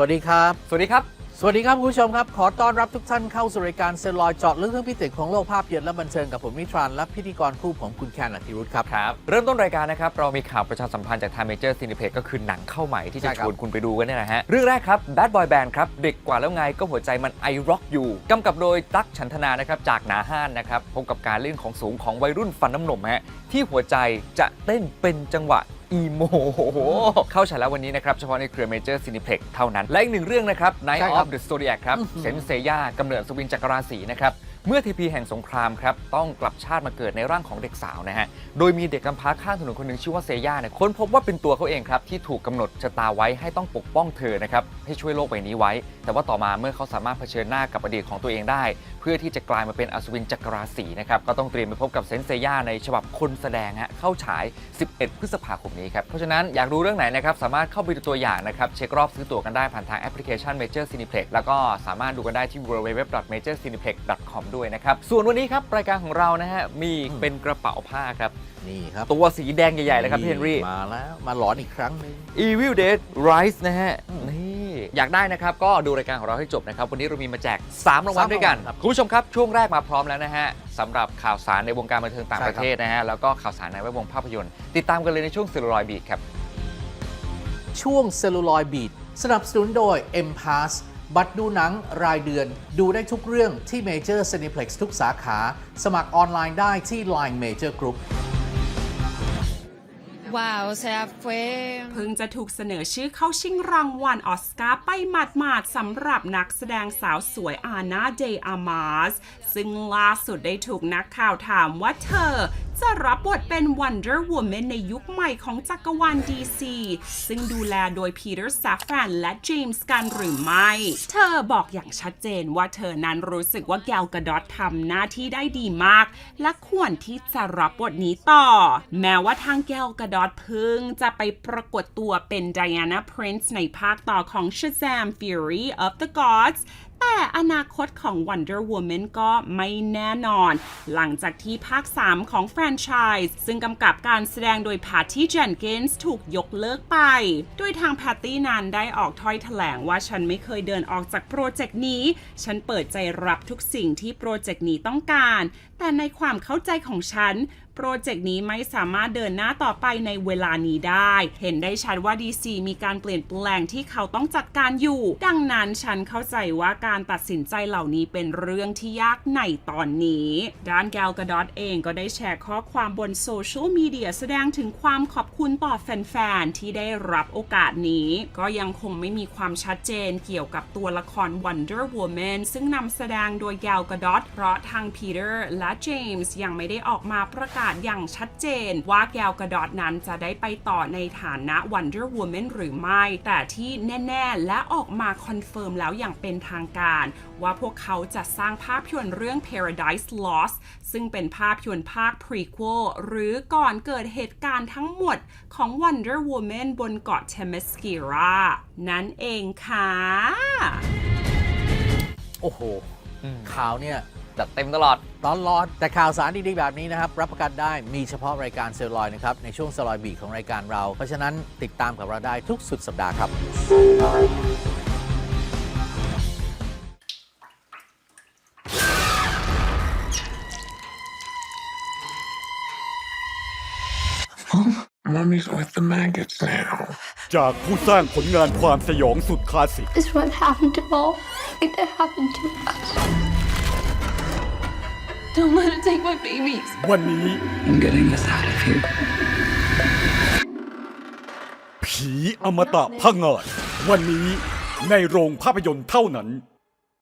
สวัสดีครับ สวัสดีครับ สวัสดีครับคุณผู้ชมครับ ขอต้อนรับทุกท่านเข้าสู่รายการเซลลอยเจาะลึกเรื่องพิเศษของโลกภาพยนตร์และบันเทิงกับผมนิทรานและพิธีกรคู่ผมคุณแคนอธิรุธครับ ครับ เริ่มต้นรายการนะครับ เรามีข่าวประชาสัมพันธ์จากทางเมเจอร์ซีนิเพก็คือหนังเข้าใหม่ที่จะใช่ครัชบ วนคุณไปดูกันเนี่ยนะฮะ เรื่องแรกครับ Bad Boy Band ครับ เด็กกว่าแล้วไงก็หัวใจมันไอร็อกอยู่กำกับโดยตั๊กฉันทนานะครับจากหนาห้านนะครับพบกับการเล่นของสูงของวัยรุ่นฟันน้ำนมฮะที่หัวใจจะเต้นเป็นจังหวะ อีโมเข้าฉายแล้ววันนี้นะครับ เฉพาะในเครือเมเจอร์ซีนิเพล็กเท่านั้น และอีกหนึ่งเรื่องนะครับ Night ใช่ครับ of the Zodiac ครับอื้อหือเซนเซย่ากำเนิดสวินจักรราศีนะครับ เมื่อทีพีแห่งสงครามครับต้องกลับชาติมาเกิดในร่างของเด็กสาวนะฮะ โดยมีเด็กกำพร้าข้างถนนคนหนึ่งชื่อว่าเซย่าเนี่ยค้นพบว่าเป็นตัวเขาเองครับที่ถูกกำหนดชะตาไว้ให้ต้องปกป้องเธอนะครับให้ช่วยโลกใบนี้ไว้ แต่ว่าต่อมาเมื่อเขาสามารถเผชิญหน้ากับอดีตของตัวเองได้ เพื่อที่จะกลายมาเป็นอัศวินจักรราศีนะครับก็ต้องเตรียมไปพบกับเซนเซย่าในฉบับคนแสดงฮะเข้าฉาย 11 พฤษภาคมนี้ครับเพราะฉะนั้นอยากรู้เรื่องไหนนะครับสามารถเข้าไปดูตัวอย่างนะครับเช็ครอบซื้อตั๋วกันได้ผ่านทางแอปพลิเคชัน Major Cineplex แล้วก็สามารถดูกันได้ที่ www.majorcineplex.com ด้วยนะครับ ส่วนวันนี้ครับรายการของเรานะฮะมีเป็นกระเป๋าผ้าครับ นี่ครับตัวสีแดงใหญ่ๆเลยครับพี่เฮนรี่ มาแล้วมาหลอนอีกครั้งหนึง Evil Dead Rise นะฮะอืมนี่ อยากได้นะครับ ก็ดูรายการของเราให้จบนะครับ วันนี้เรามีมาแจก 3 รางวัลสามด้วยกันรางวัลครับคุณผู้ชมครับ ช่วงแรกมาพร้อมแล้วนะฮะสำหรับข่าวสารในวงการบันเทิงต่างใช่ปครับระเทศนะฮะ แล้วก็ข่าวสารในแวดวงภาพยนตร์ ติดตามกันเลยในช่วงเซลลูลอยบีครับ ช่วงเซลลูลอยบีดสนับสนุนโดย m p a s บัตรดูหนังรายเดือนดูได้ทุกเรื่องที่ Major Cineplex ทุกสาขา สมัครออนไลน์ได้ที่ Line Major Group Wow, o sea, fue เพิ่งจะถูกเสนอชื่อเข้าชิงรางวัลออสการ์ไปหมาดๆสำหรับนักแสดงสาวสวยอานาเดอามาสซึ่งล่าสุดได้ถูกนักข่าวถามว่าเธอ จะรับบทเป็น Wonder Woman ในยุคใหม่ของจักรวาล DC ซึ่งดูแลโดย Peter Safran และ James Gunn หรือไม่ เธอบอกอย่างชัดเจนว่าเธอนั้นรู้สึกว่าแกลกระดอตทำหน้าที่ได้ดีมาก และควรที่จะรับบทนี้ต่อ แม้ว่าทางแกลกระดอตพิ่งจะไปปรากฏตัวเป็น Diana Prince ในภาคต่อของ Shazam Fury of the Gods แต่อนาคตของ Wonder Woman ก็ไม่แน่นอน หลังจากที่ภาค 3 ของแฟรนไชส์ซึ่งกำกับการแสดงโดย Patty Jenkins ถูกยกเลิกไป โดยทาง Patty นั้นได้ออกถ้อยแถลงว่าฉันไม่เคยเดินออกจากโปรเจกต์นี้ ฉันเปิดใจรับทุกสิ่งที่โปรเจกต์นี้ต้องการ แต่ในความเข้าใจของฉัน โปรเจกต์นี้ไม่สามารถเดินหน้าต่อไปในเวลานี้ได้ เห็นได้ชัดว่า DC มีการเปลี่ยนแปลงที่เขาต้องจัดการอยู่ ดังนั้นฉันเข้าใจว่าการตัดสินใจเหล่านี้เป็นเรื่องที่ยากในตอนนี้ ด้านแกลกระดอตเองก็ได้แชร์ข้อความบนโซเชียลมีเดียแสดงถึงความขอบคุณต่อแฟนๆ ที่ได้รับโอกาสนี้ ก็ยังคงไม่มีความชัดเจนเกี่ยวกับตัวละคร Wonder Woman ซึ่งนำแสดงโดยแกลกระดอตเพราะทาง Peter และเจมส์ยังไม่ได้ออกมาประกาศอย่างชัดเจนว่าแกลกระดอตนั้นจะได้ไปต่อในฐานะ Wonder Woman หรือไม่ แต่ที่แน่ ๆ และออกมาคอนเฟิร์มแล้วอย่างเป็นทางการ ว่าพวกเขาจะสร้างภาพยนตร์เรื่อง Paradise Lost ซึ่งเป็นภาพยนตร์ภาค prequel หรือก่อนเกิดเหตุการณ์ทั้งหมดของ Wonder Woman บนเกาะ Themyscira นั่นเองค่ะ โอ้โหอืมข่าวเนี่ย จัดเต็มตลอดร้อนร้อนๆแต่ข่าวสารดีๆแบบนี้นะครับ รับประกันได้มีเฉพาะรายการเซลลอยนะครับ ในช่วงเซลลอยบีของรายการเรา เพราะฉะนั้นติดตามกับเราได้ทุกสุดสัปดาห์ครับ Mommy's with the maggots now. จากผู้สร้างผลงานความสยองสุดคลาสสิก is what happened to all it happened to us. Don't let it take my babies. วันนี้ I'm getting us out of here. ผีอมตะพังงาดวันนี้ในโรงภาพยนตร์เท่านั้น